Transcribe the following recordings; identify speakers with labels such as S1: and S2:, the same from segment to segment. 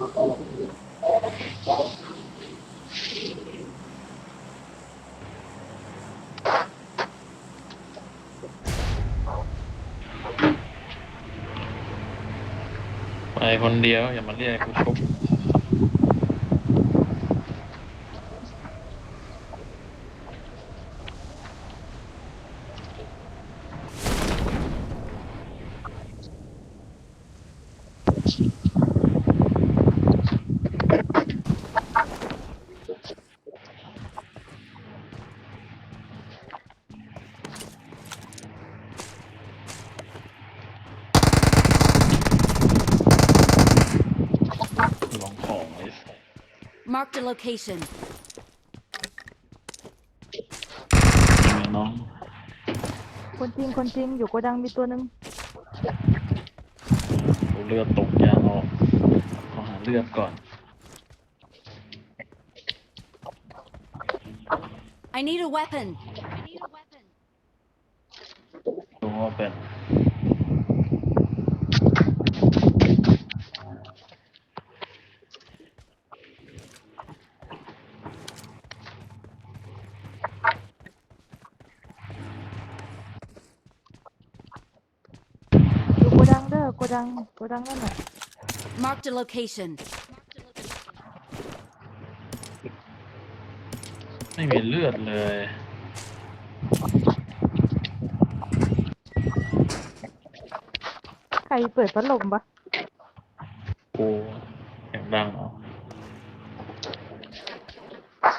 S1: ไปคนเดียวอย่ามาเรียกกูชุบ ลองของไอ้สัส
S2: Marked a location.
S1: ยิงอะน้อง
S3: คนจริงคนจริงอยู่โกดังมีตัวหนึ่ง
S1: กูเลือดตกยางออกขอหาเลือดก่อน
S2: I need a weapon.
S1: ดูว่าเป็น
S3: อยู่โกดังเด้อโกดังโกดังนั่นน่ะ
S2: Marked a location.
S1: ไม่มีเลือดเลย
S3: ใครเปิดพัดลมปะ
S1: กูเสียงดังเหรอ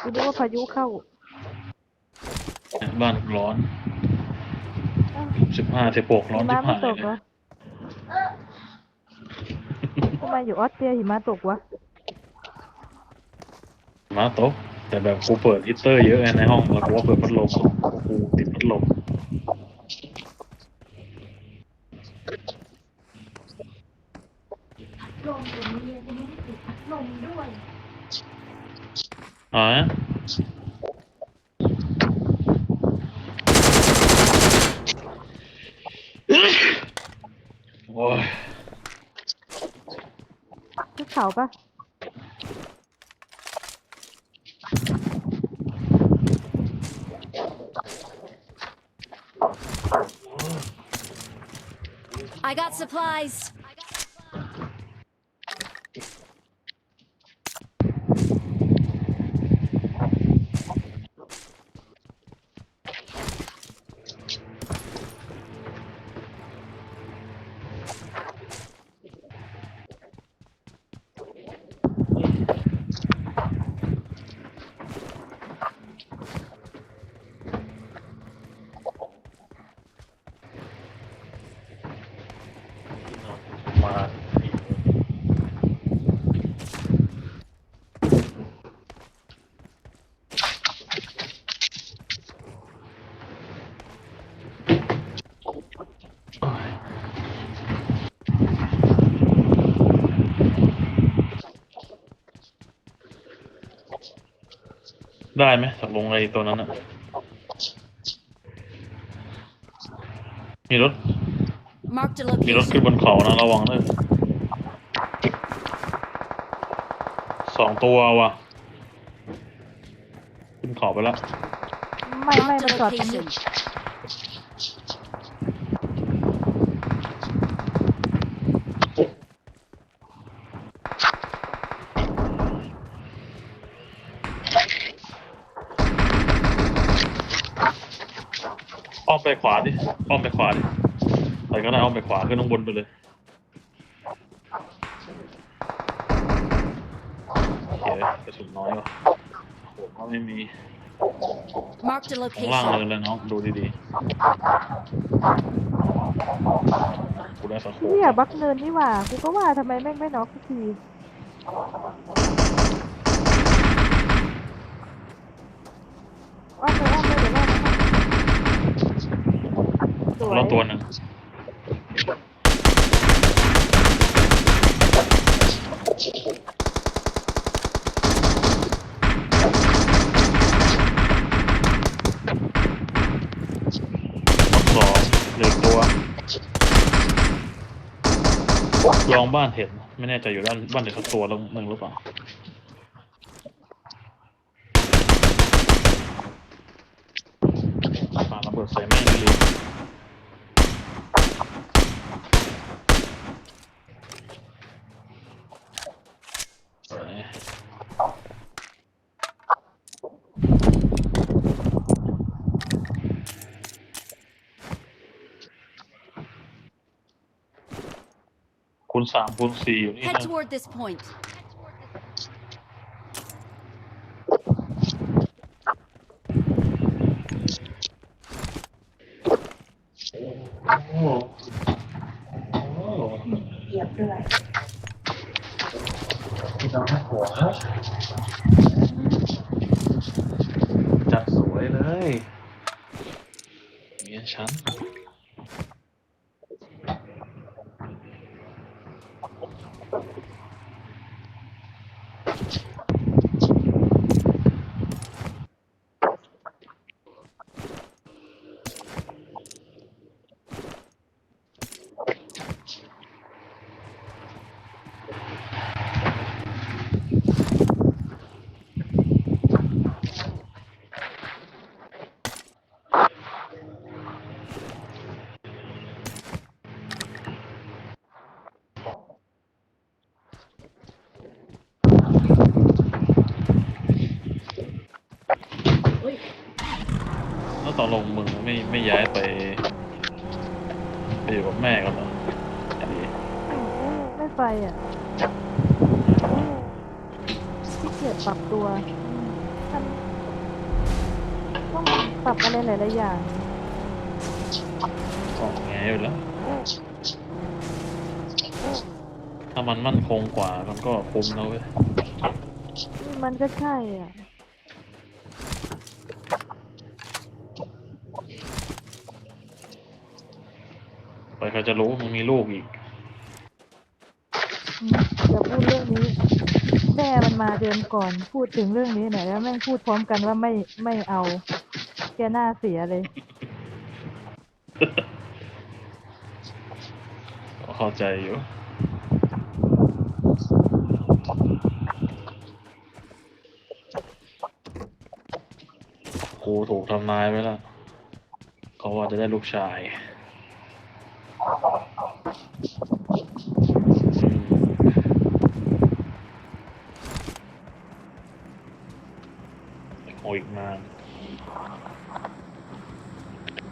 S3: กูนึกว่าพายุเข้า
S1: เนี่ยบ้านร้อน
S3: อ้าว
S1: สิบห้าสิบหกร้อ
S3: หิ
S1: น
S3: มะ
S1: ที่
S3: ไม่
S1: ผ่าน
S3: ตกเหรอ ทำไมอยู่ออสเตรียหิมะตกวะ
S1: มาโต๊ะแต่แบบกูเปิดฮีตเตอร์เยอะไงในห้องแล้วกูว่าเปิดพัดลมกูติดพัดลม
S3: ลมตรงนี้กูไม่ได้ติดพัดลมด้วย
S1: อ๋อ
S3: เขาปะ
S2: I got supplies.
S1: ได้ไหมสักลงอะไรตัวนั้นอะมีรถ
S2: Marked a
S1: มีรถขึ้น
S2: location.
S1: บนเขานะระวังด้วยสองตัวว่ะขึ้นเขาไปแล้ว
S3: ไม่ไม่
S2: Marked
S3: มัน
S2: a
S3: จอดตรงนี้
S2: location.
S1: ไปขวาดิอ้อมไปขวาดิอะไรก็ได้อ้อมไปขวาขึ้นข้างบนไปเลยโอเคกระสุนน้อยว่ะโอ้โหไม่มี
S2: Marked a
S1: ข้างล่างเลย
S2: location.
S1: เลยน้องดูดีๆกูได้สักครู่
S3: เนี่ยบักเนินนี่หว่ากูก็ว่าทำไมแม่งไม่น็อกสักทีอ้อมไปอ้อมไปเดี๋ยวรอดนะส วย
S1: เราตัวหนึ่งสองเหลืออกตัวลองบ้านเห็น ไม่แน่ใจอยู่ด้านบ้านเด็กสักตัวลงหนึ่งหรือเปล่าปา คูณสามคูณสี่อยู่นี่
S2: Head
S1: นะ
S2: toward this point.
S1: มันมั่นคงกว่ามันก็คุ้มแล้วเว้ย
S3: มันก็ใช่อะ
S1: ไปใครจะรู้มึงมีลูกอีก
S3: อืมอย่าพูดเรื่องนี้ แม่มันมาเดือนก่อนพูดถึงเรื่องนี้เนี่ยแล้วแม่งพูดพร้อมกันว่าไม่ไม่เอาแกหน้าเสียเลย
S1: ก็เข้าใจอยู่ ถูกทำนายไว้แล้วเขาว่าจะได้ลูกชายอืมโอ้อีกนาน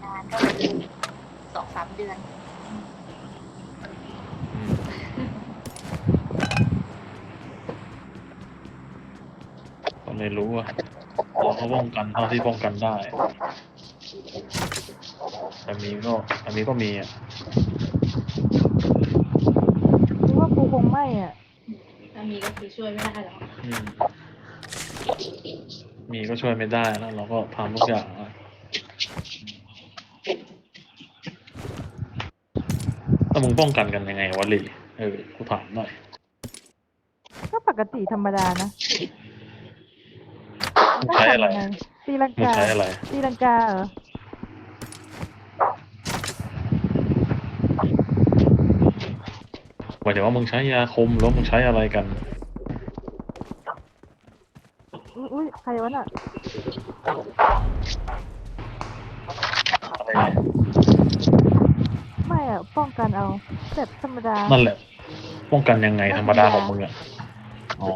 S4: นานก็คือสองสามเดือน
S1: อืมก็ไม่รู้อะ เราก็ป้องกันเท่าที่ป้องกันได้ แต่มีก็อันนี้ก็มีอะ
S3: คิดว่ากูคงไม่อะ
S4: ถ้ามีก็คือช่วยไม่ได้หรอก
S1: อืมมีก็ช่วยไม่ได้แล้วเราก็ทำทุกอย่างอะถ้ามึงป้องกันกันยังไงวะลิเออกูถามหน่อย
S3: ก็ปกติธรรมดานะ
S1: มึงใช้อะไร
S3: ต้งทำยังงตีลัง
S1: มึง
S3: กา
S1: ใช้อะไร
S3: ตีลังกาเหรอ
S1: หมายถึงว่ามึงใช้ยาคมหรือมึงใช้อะไรกัน
S3: อุ๊ยอุ้ยใครวะน่ะ
S1: อะไรเนี่ย
S3: ไม่อะป้องกันเอาแบบธรรมดา
S1: นั่นแหละ ป้องกันยังไงธรรมดาของมึงอะอ๋อ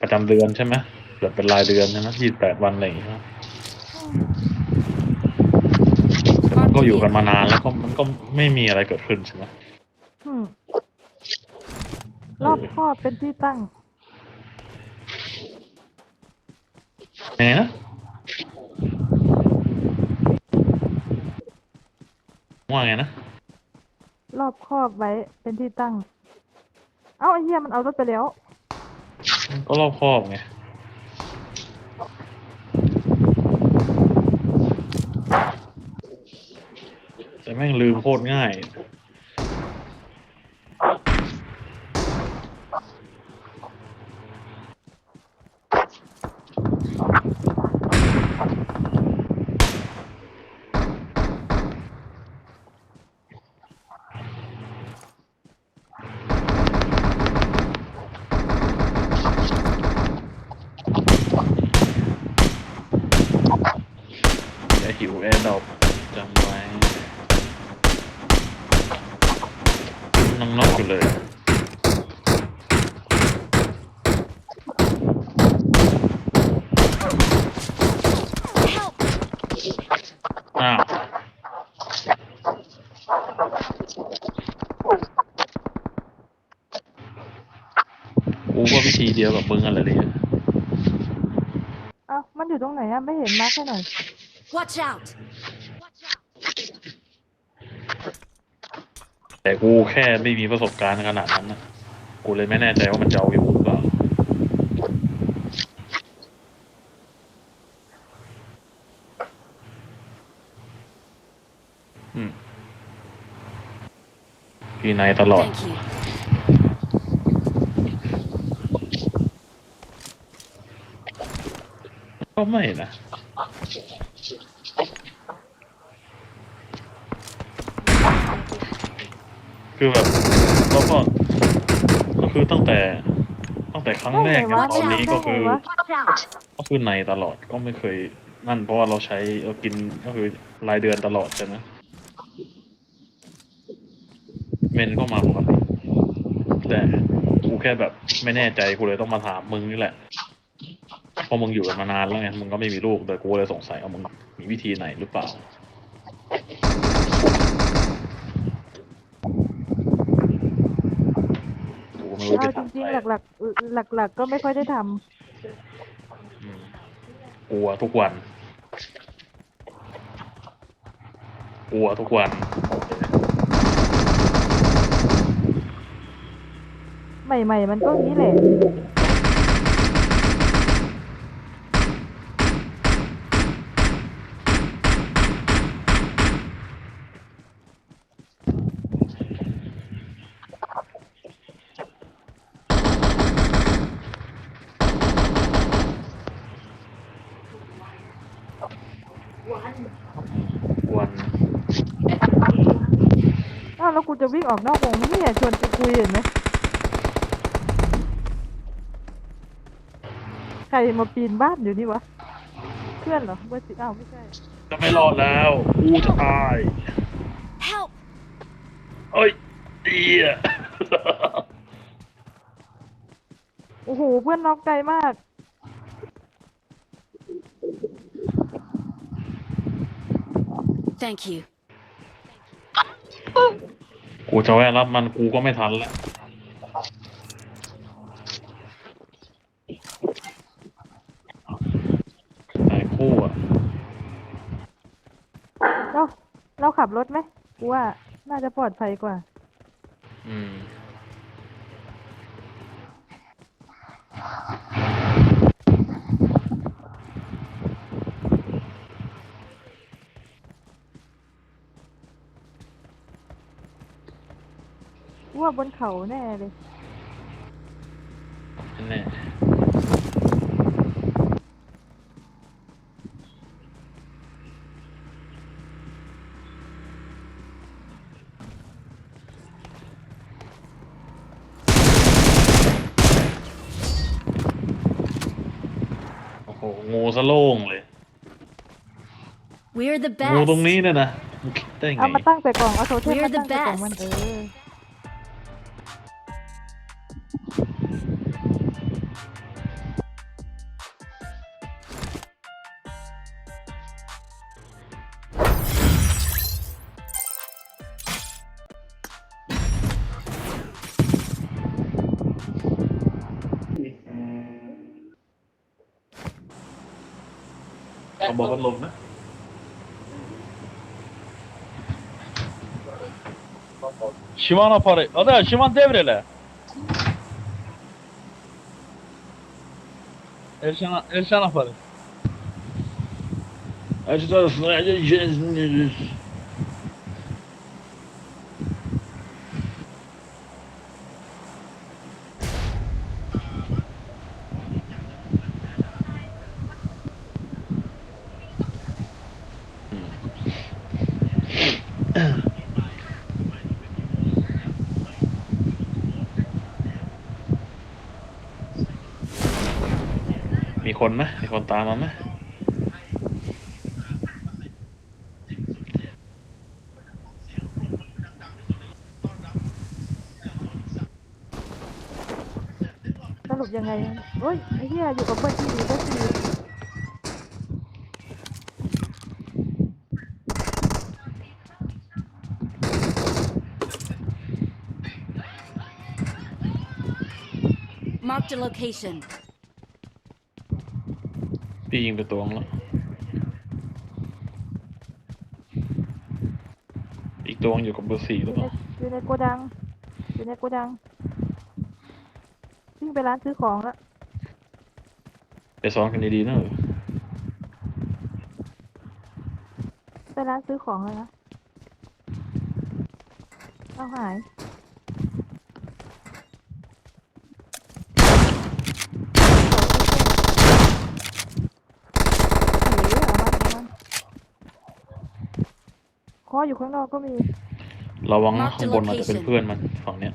S1: ประจำเดือนใช่ไหม แบบเป็นรายเดือนใช่ไหมยี่สิบแปดวันอะไรอย่างเงี้ย
S2: Marked
S1: ก็
S2: a
S1: อยู่กัน
S2: vehicle.
S1: มานานแล้วก็มันก็ไม่มีอะไรเกิดขึ้นใช่ไหม
S3: อืมรอบครอบเป็นที่ตั้ง
S1: ไงนะว่าไงนะ
S3: รอบครอบไว้เป็นที่ตั้ง เอ้าไอ้เหี้ยมันเอารถไปแล้ว
S1: ก็รอบครอบไง แต่แม่งลืมโคตรง่าย หิวแอร์ดรอปจำไว้น้องนอกอยู่เลย อ้าว กูก็วิธีเดียวกับมึงอะไรเลย
S3: เอ้ามันอยู่ตรงไหนอะไม่เห็นมาร์ค ให้หน่อย
S2: Watch out!
S1: แต่กูแค่ไม่มีประสบการณ์ขนาดนั้นนะกูเลยไม่แน่ใจว่ามันจะเอาอยู่หรือเปล่าอืมพี่ในตลอด
S2: Thank you.
S1: ก็ไม่นะ คือแบบแล้วก็ก็คือตั้งแต่ตั้งแต่ครั้งแรก
S3: ได้ไงวะ
S1: ตอนนี้ก็คือ
S3: ได้ไงวะ
S4: Watch out!
S1: ก็คือในตลอดก็ไม่เคยนั่นเพราะว่าเราใช้เรากินก็คือรายเดือนตลอดใช่ไหมเมนก็มาปกติแต่กูแค่แบบไม่แน่ใจกูเลยต้องมาถามมึงนี่แหละเพราะมึงอยู่กันมานานแล้วไงมึงก็ไม่มีลูกแต่กูเลยสงสัยว่ามึงมีวิธีไหนหรือเปล่า กูก็ไม่ รู้
S3: เอา
S1: จะ
S3: จ
S1: ถาม
S3: ริง
S1: ใค
S3: ๆ
S1: ร
S3: หลักๆ หลักๆ ก็ไม่ค่อยได้ทำ
S1: อืมกลัวทุกวันกลัวทุกวัน
S3: ใหม่ ๆ มันก็งี้แหละ
S1: วัน
S3: อ้าวแล้วกู จะวิ่งออกนอกวงเนี่ยชวนกูคุยเห็นไหมใครมาปีนบ้านอยู่นี่วะ เพื่อนเหรอว่าสิอ้าวไม่ใช่
S1: จะไม่รอดแล้วกูจะตาย
S2: Help!
S1: เอ้ยเดีย
S3: โอ้โห เพื่อนน็อกไกลมาก
S2: Thank you.
S1: กูจะแวะรับมันกูก็ไม่ทันแล้วตายคู่อะ
S3: เราเราขับรถไหมกูว่าน่าจะปลอดภัยกว่า
S1: อืม
S3: ว่าบนเขาแน่เลย
S1: แน่โอ้โหงูซะโล่งเลย
S2: We're the
S1: งูตรง
S2: best.
S1: นี้เนี่ยนะมึงคิดได้ไง
S3: เอามาตั้งใส่กล่องเอาโทเทม
S2: We're
S3: มา
S2: the
S3: ตั้งใส่กล่องมัน
S2: best
S3: เออ
S1: บอกพัดลมนะ
S5: Şivan aparı. Ada Şivan devrele. Erşan Erşan aparı.
S1: Açık arasında geleceğiz. คนนะมีคนตามมาไหม
S3: สรุปยังไงเฮ้ยไอ้เหี้ยอยู่กับเพื่อนที่ดีก็ดีมาร์ k เ h
S2: e location.
S1: พี่ยิงไปตัวนึงแล้ว อีกตัวนึงอยู่กับเบอร์สี่ห
S3: อ
S1: รื
S3: ยู่
S1: อเป
S3: ใน
S1: ล่า
S3: อยู่ในโกดัง อยู่ในโกดังวิ่งไปร้านซื้อของแล้ว
S1: ไปซ้อนกันดีๆนะเออ
S3: ไปร้านซื้อของแล้วนะเอาหายเอ๋เอามาเอามาค ออยู่ข้างนอกก็มี
S1: ระวังนะ
S2: Mark the
S1: ข้างบนอาจจะเป็น
S2: location
S1: เพื่อนมันฝั่งเนี้ย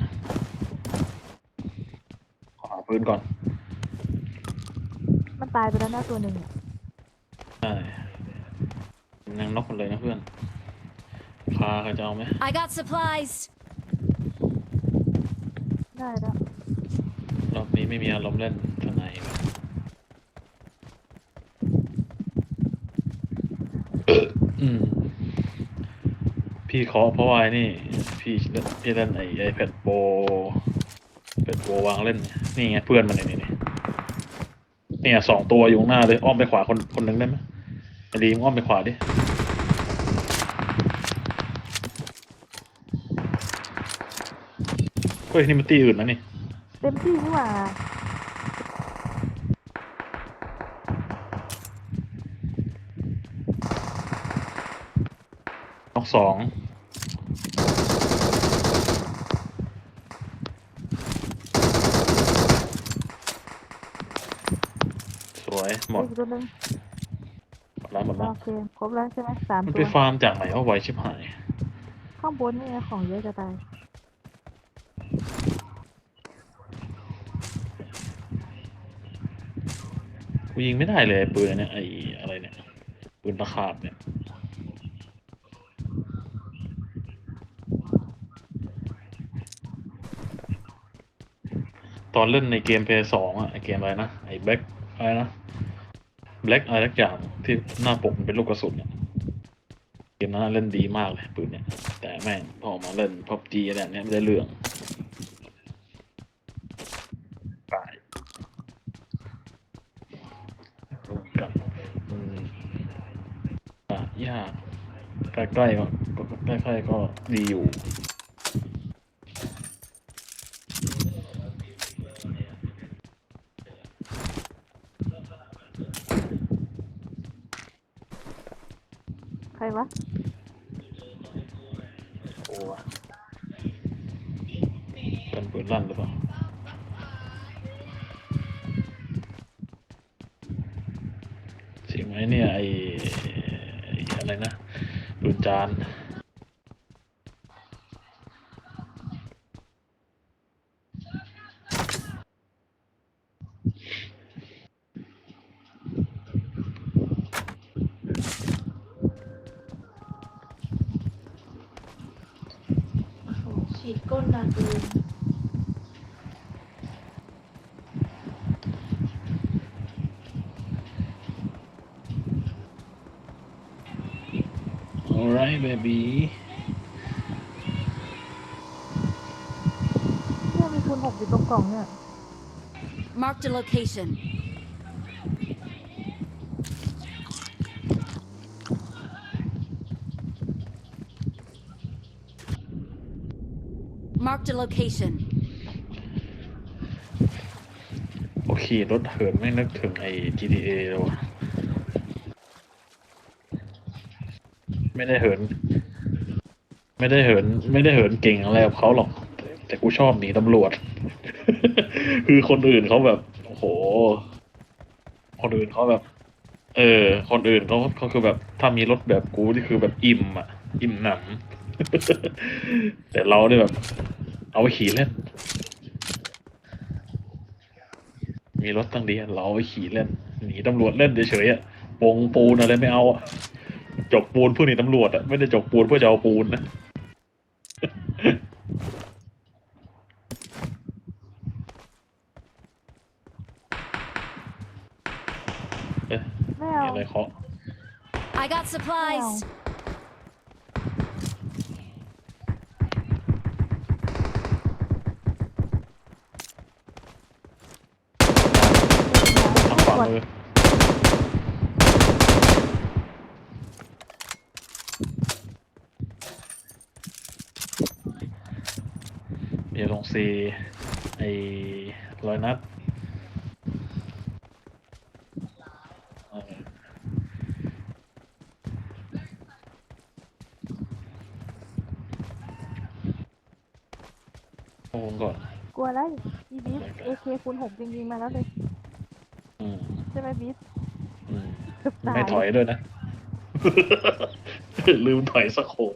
S1: ขอหาปืนก่อน
S3: มันตายไปแล้วหน้าตัวหนึ่งอะ
S1: ใช่ยังนอกคนเลยนะเพื่อนพาใครจะเอาไหม
S2: I got supplies.
S3: ได้แล้ว
S1: รอบนี้ไม่มีอารมณ์เล่นทนาย พี่ขอเพราะว่าไอ้นี่ พี่เล่นพี่เล่นไอ้ไอแพดโปรแพดโปรวางเล่น นี่ไงเพื่อนมันนี่นี่นี่เนี่ยสองตัวอยู่ข้างหน้าเลยอ้อมไปขวาคนคนหนึ่งได้ไหมไอ้ดีมงอ้อมไปขวาดิเฮ้ยนี่มันตีอื่นนะนี่
S3: เต็มที่นี่หว่า
S1: นอกสองสวย หมด
S3: อีกตัวหนึ่ง
S1: หมดแล้วหมดแล้ว
S3: โอเคครบแล้วใช่ไหมสาม
S1: มัน
S3: ตั
S1: ไป
S3: ว
S1: ฟาร์มจากไหนว่าไวชิบหาย
S3: ข้างบนนี่ไงของเยอะจะตาย
S1: กูยิงไม่ได้เลยปืนเนี่ยไอ้อะไรเนี่ยปืนตะขาบเนี่ยตอนเล่นในเกมเพย์สองอะไอเกมอะไรนะไอ้แบล็กอะไรนะ แบล็กอะไรสักอย่างที่หน้าปกมันเป็นลูกกระสุนเนี่ยเกมนั้นเล่นดีมากเลยปืนเนี่ย แต่แม่งพอมาเล่นพับจีอะไรเนี่ยไม่ได้เรื่องตายรู้กันอืมอะยากใกล้ๆก็ก็ใกล้ๆก็ดีอยู่
S3: รวะ
S1: โอ้วะเป็นปืนลั่นหรือเปล่าเสียงไหมเนี่ยไอไอ้อะไรนะปืนจาน
S4: โอ้ฉีดก้นนานเกิน
S1: alright baby
S3: เนี่ยมีคูณหกอยู่ตรงกล่องเนี่ย
S2: Marked a location. Marked a location.
S1: โอเค รถเหินไม่นึกถึงไอ้ GTA เลยวะ ไม่ได้เหิน ไม่ได้เหิน ไม่ได้เหินเก่งอะไรกับเขาหรอก แต่กูชอบหนีตำรวจ คือคนอื่นเขาแบบโอ้โห คนอื่นเขาแบบ เออ คนอื่นเขาเขาคือแบบถ้ามีรถแบบกูนี่คือแบบอิ่มอะ อิ่มหนำแต่เราเนี่ยแบบ เอาไปขี่เล่นมีรถตั้งดีเราเอาไปขี่เล่นหนีตำรวจเล่นเฉยๆอะปงปูนอะไรไม่เอาอะ จบปูนเพื่อนีตำรวจอะไม่ได้จบปูนเพื่อจะเอาปูนนะ
S3: ไม่
S2: มีเอา
S1: อะไรเคาะ I got supplies. ซีไอ้ร้อยนัดเออเอาวงก่อน
S3: กลัวอะไรอีบีสเอเคคูณหกยิงยิงมาแล้วเลย
S1: อืม
S3: ใช่ไหมบีส
S1: อืม
S3: เกือบตาย
S1: ไม่ถอยด้วยนะ ลืมถอยสักโคง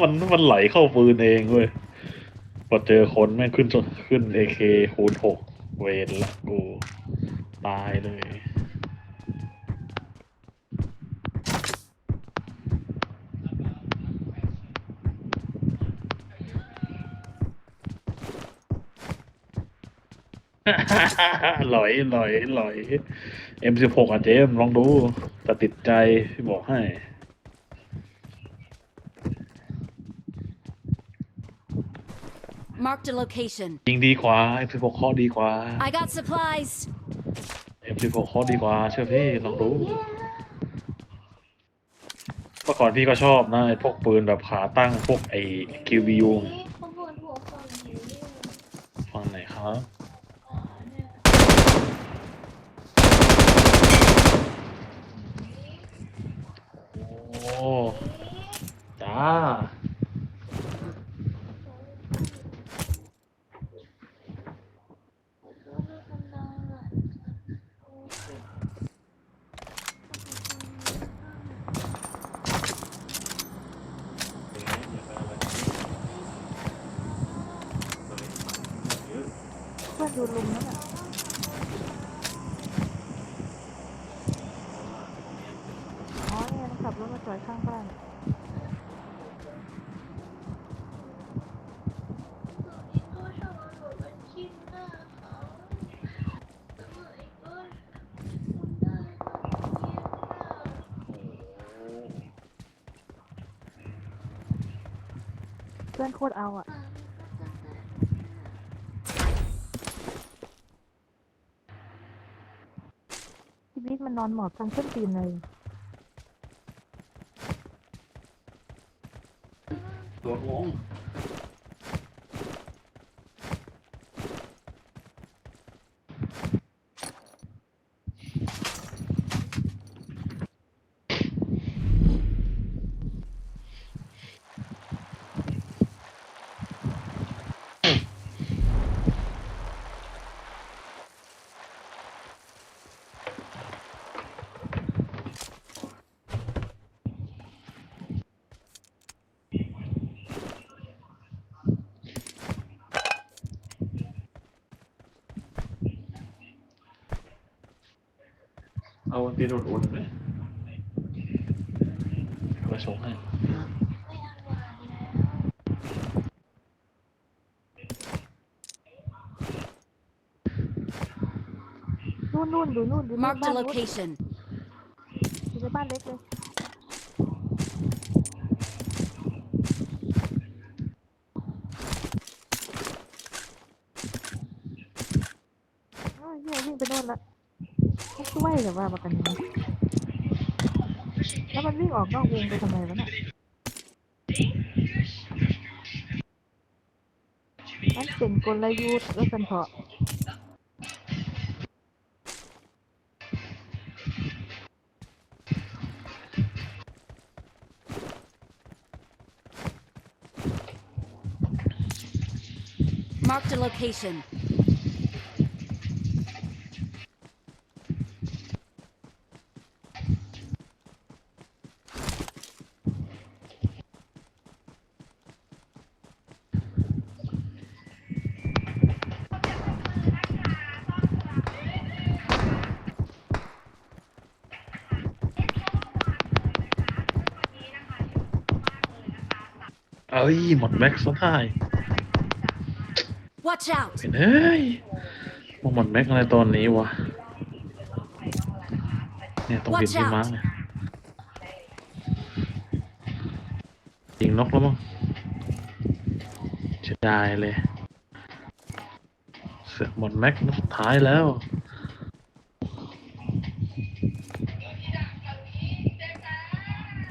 S1: มันมันไหลเข้าปืนเองเว้ย พอเจอคนแม่งขึ้นจนขึ้นเอเคคูณหกเวนละกูตายเลยหลอยหลอยหลอย M16 อะเจมลองดูแต่ติดใจพี่บอกให้
S2: Marked a location.
S1: ยิงดีกว่า M16 ข้อดีกว่า
S2: I got supplies.
S1: M16 ข้อดีกว่า เชื่อพี่ลองดูเมื่อก่อนพี่ก็ชอบนะไอ้พวกปืนแบบขาตั้งพวกไอ้ QBU
S4: ขบวนหัวฝั่งนี้
S1: ฟังไหนครับ โอ้จ้า
S3: เพื่อน ดูลุงนั่นแหละอ๋อเนี่ยมันขับรถมาจอดข้างบ้าน
S4: ก็ชอบเอาหนูมาจิ้มหน้าเขาแล้วก็ไอ้ก็คุณได้ก็เยี่ยมหน้า
S3: เพื่อนโคตรเอาอะ พี่บิ๊กมั นอนหมอบทางขึ้นตีนเลย
S1: เอาตีนอุ่นๆไหมมาชงให้
S3: นู่นนู่นดูนู่นดูนู่น
S2: Marked
S3: บ้า
S2: a
S3: นนู้น
S2: location.
S3: อยู่ในบ้านเล็กเลยอ้าวเฮียวิ่งไปโน่นละไม่ ช่วยแต่ว่าประกันนี้แล้วมันวิ่งออกนอกวงไปทำไมวะเนี่ยมันเป็นกลยุทธ์แล้วกันเถอะ
S2: Marked a location.
S1: เอ้ย หมดแม็กซ์ซะได้เป็นเอ้ยมันหมดแม็กอะไรตอนนี้วะ เนี่ยต้องเห็นที่มาร์กเนี่ยยิงนกแล้วมั้งเสียดาเลย เสือหมดแม็กซ์ท้ายแล้ว